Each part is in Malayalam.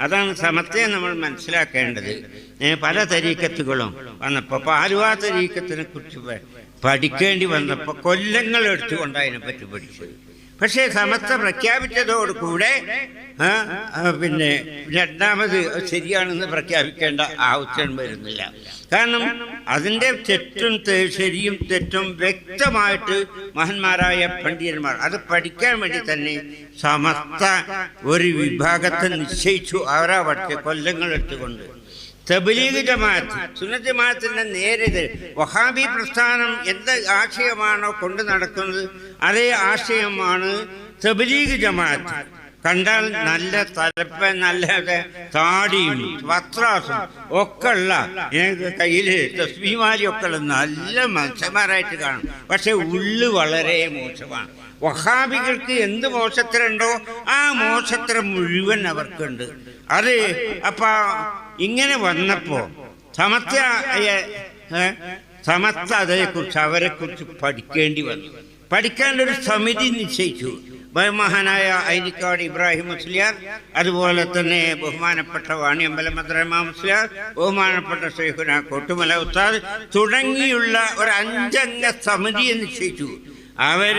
അതാണ് സമത്വം നമ്മൾ മനസ്സിലാക്കേണ്ടത്. പല തരീക്കത്തുകളും വന്നപ്പോൾ പാലുവാ തരീക്കത്തിനെ കുറിച്ച് പഠിക്കേണ്ടി വന്നപ്പോൾ കൊല്ലങ്ങൾ എടുത്തുകൊണ്ട് അതിനെപ്പറ്റി പഠിച്ചത്. പക്ഷേ സമത്വ പ്രഖ്യാപിച്ചതോടുകൂടെ പിന്നെ രണ്ടാമത് ശരിയാണെന്ന് പ്രഖ്യാപിക്കേണ്ട ആവശ്യം വരുന്നില്ല. കാരണം അതിന്റെ തെറ്റും ശരിയും തെറ്റും വ്യക്തമായിട്ട് മഹന്മാരായ പണ്ഡിതന്മാർ അത് പഠിക്കാൻ വേണ്ടി തന്നെ സമസ്ത ഒരു വിഭാഗത്തെ നിശ്ചയിച്ചു. പഠിച്ച കൊല്ലങ്ങൾ എടുത്തുകൊണ്ട്. തബ്ലീഗ് ജമാഅത്ത്. സുന്നത്ത് ജമാഅത്തിന്റെ നേരിത് വഹാബി പ്രസ്ഥാനം എന്ത് ആശയമാണോ കൊണ്ടു നടക്കുന്നത് അതേ ആശയമാണ് തബ്ലീഗ് ജമാഅത്ത്. കണ്ടാൽ നല്ല തലപ്പ നല്ല താടിയും വസ്ത്രാസും ഒക്കെ ഉള്ള കയ്യിൽ തസ്മിമാരി ഒക്കെ ഉള്ള നല്ല മനുഷ്യന്മാരായിട്ട് കാണും. പക്ഷെ ഉള്ളു വളരെ മോശമാണ്. വഹാബികൾക്ക് എന്ത് മോശത്തരുണ്ടോ ആ മോശത്തരം മുഴുവൻ അവർക്കുണ്ട്. അത് അപ്പ ഇങ്ങനെ വന്നപ്പോ സമത്യ സമത്വതയെ സമത്വ അതേക്കുറിച്ച് അവരെ കുറിച്ച് പഠിക്കേണ്ടി വന്നു. പഠിക്കാനൊരു സമിതി നിശ്ചയിച്ചു. ബഹുമഹാനായ ഐനിക്കാട് ഇബ്രാഹിം മുസ്ലിയാർ അതുപോലെ തന്നെ ബഹുമാനപ്പെട്ട വാണിയമ്പലം മദ്രമ മുസ്ലിയാർ ബഹുമാനപ്പെട്ട ഷെയ്ഖുന കൊട്ടുമല ഉസ്താദ് തുടങ്ങിയുള്ള ഒരു അഞ്ചംഗ സമിതിയെ നിശ്ചയിച്ചു. അവർ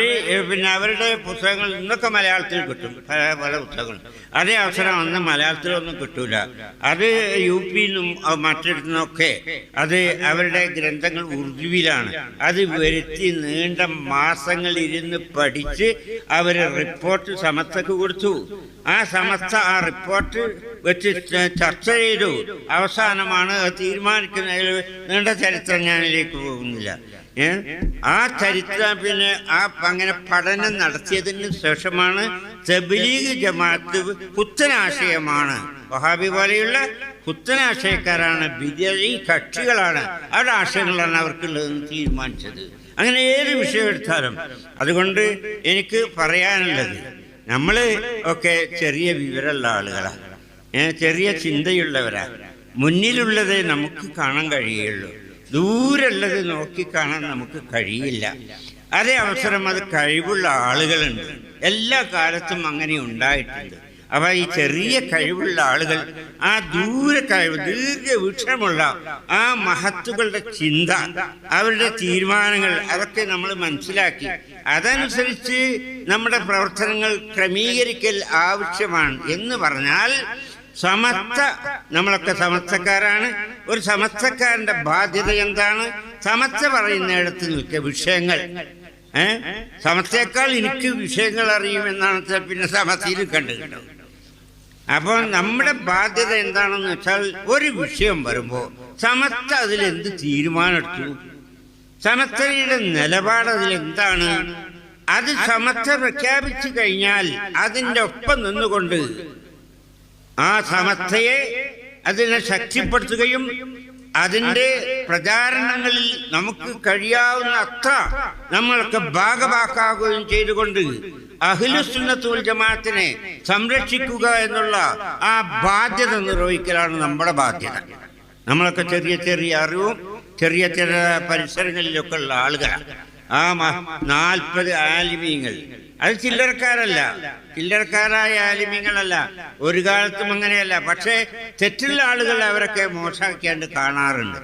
പിന്നെ അവരുടെ പുസ്തകങ്ങൾ ഇന്നൊക്കെ മലയാളത്തിൽ കിട്ടും. പല പല പുസ്തകങ്ങൾ അതേ അവസരം അന്ന് മലയാളത്തിലൊന്നും കിട്ടൂല. അത് യു പിന്നും മറ്റിടത്തുനിന്നൊക്കെ അത് അവരുടെ ഗ്രന്ഥങ്ങൾ ഉറുദുവിലാണ് അത് വരുത്തി നീണ്ട മാസങ്ങൾ ഇരുന്ന് പഠിച്ച് അവർ റിപ്പോർട്ട് സമസ്തക്ക് കൊടുത്തു. ആ സമസ്ത ആ റിപ്പോർട്ട് വെച്ച് ചർച്ച ചെയ്തു. അവസാനമാണ് തീരുമാനിക്കുന്നതിൽ നീണ്ട ചരിത്രം ഞാനിലേക്ക് പോകുന്നില്ല? ആ ചരിത്ര പിന്നെ ആ അങ്ങനെ പഠനം നടത്തിയതിന് ശേഷമാണ് തബ്ലീഗ് ജമാഅത്ത് പുത്തനാശയമാണ്. വഹാബി പോലെയുള്ള പുത്തനാശയക്കാരാണ് ബിജി കക്ഷികളാണ്. അവരുടെ ആശയങ്ങളാണ് അവർക്കുള്ളതെന്ന് തീരുമാനിച്ചത്. അങ്ങനെ ഏത് വിഷയം എടുത്താലും. അതുകൊണ്ട് എനിക്ക് പറയാനുള്ളത് നമ്മൾ ഒക്കെ ചെറിയ വിവരമുള്ള ആളുകളാണ് ചെറിയ ചിന്തയുള്ളവരാണ് മുന്നിലുള്ളതേ നമുക്ക് കാണാൻ കഴിയുള്ളൂ ദൂരമുള്ളത് നോക്കിക്കാണാൻ നമുക്ക് കഴിയില്ല. അതേ അവസരം അത് കഴിവുള്ള ആളുകളുണ്ട്. എല്ലാ കാലത്തും അങ്ങനെ ഉണ്ടായിട്ടുണ്ട്. അവ ഈ ചെറിയ കഴിവുള്ള ആളുകൾ ആ ദൂര കഴിവ് ദീർഘവീക്ഷണമുള്ള ആ മഹത്തുകളുടെ ചിന്ത അവരുടെ തീരുമാനങ്ങൾ അതൊക്കെ നമ്മൾ മനസ്സിലാക്കി. അതനുസരിച്ച് നമ്മുടെ പ്രവർത്തനങ്ങൾ ക്രമീകരിക്കൽ ആവശ്യമാണ് എന്ന് പറഞ്ഞാൽ സമത്വ നമ്മളൊക്കെ സമസ്തക്കാരാണ്. ഒരു സമസ്തക്കാരന്റെ ബാധ്യത എന്താണ്? സമസ്ത പറയുന്നിടത്ത് നിൽക്കുക വിഷയങ്ങൾ. ഏ? സമസ്തയേക്കാൾ എനിക്ക് വിഷയങ്ങൾ അറിയുമെന്നാണ് പിന്നെ സമസ്തയിൽ കണ്ടു അപ്പൊ അപ്പോൾ നമ്മുടെ ബാധ്യത എന്താണെന്ന് വെച്ചാൽ ഒരു വിഷയം വരുമ്പോൾ സമത്വ അതിലെന്ത് തീരുമാനമെടുത്തു സമസ്തയുടെ നിലപാട് അതിലെന്താണ് അത് സമത്വ പ്രഖ്യാപിച്ചു കഴിഞ്ഞാൽ അതിന്റെ ഒപ്പം നിന്നുകൊണ്ട് ആ സമസ്തയെ അതിനെ ശക്തിപ്പെടുത്തുകയും അതിന്റെ പ്രചാരണങ്ങളിൽ നമുക്ക് കഴിയാവുന്ന അത്ര നമ്മളൊക്കെ ഭാഗമാക്കാകുകയും ചെയ്തുകൊണ്ട് അഖിലുസുന്നത്തുൽ ജമാഅത്തിനെ സംരക്ഷിക്കുക എന്നുള്ള ആ ബാധ്യത നിർവഹിക്കലാണ് നമ്മുടെ ബാധ്യത. നമ്മളൊക്കെ ചെറിയ ചെറിയ അറിവും ചെറിയ ചെറിയ പരിസരങ്ങളിലൊക്കെ ഉള്ള ആളുകളാണ് ആ നാൽപ്പത് ആലിമീങ്ങൾ. അത് ചില്ലറക്കാരല്ല. ചില്ലറക്കാരായ ആലിമീങ്ങളല്ല. ഒരു കാലത്തും അങ്ങനെയല്ല. പക്ഷേ തെറ്റുള്ള ആളുകൾ അവരൊക്കെ മോശമാക്കിയാണ്ട് കാണാറുണ്ട്.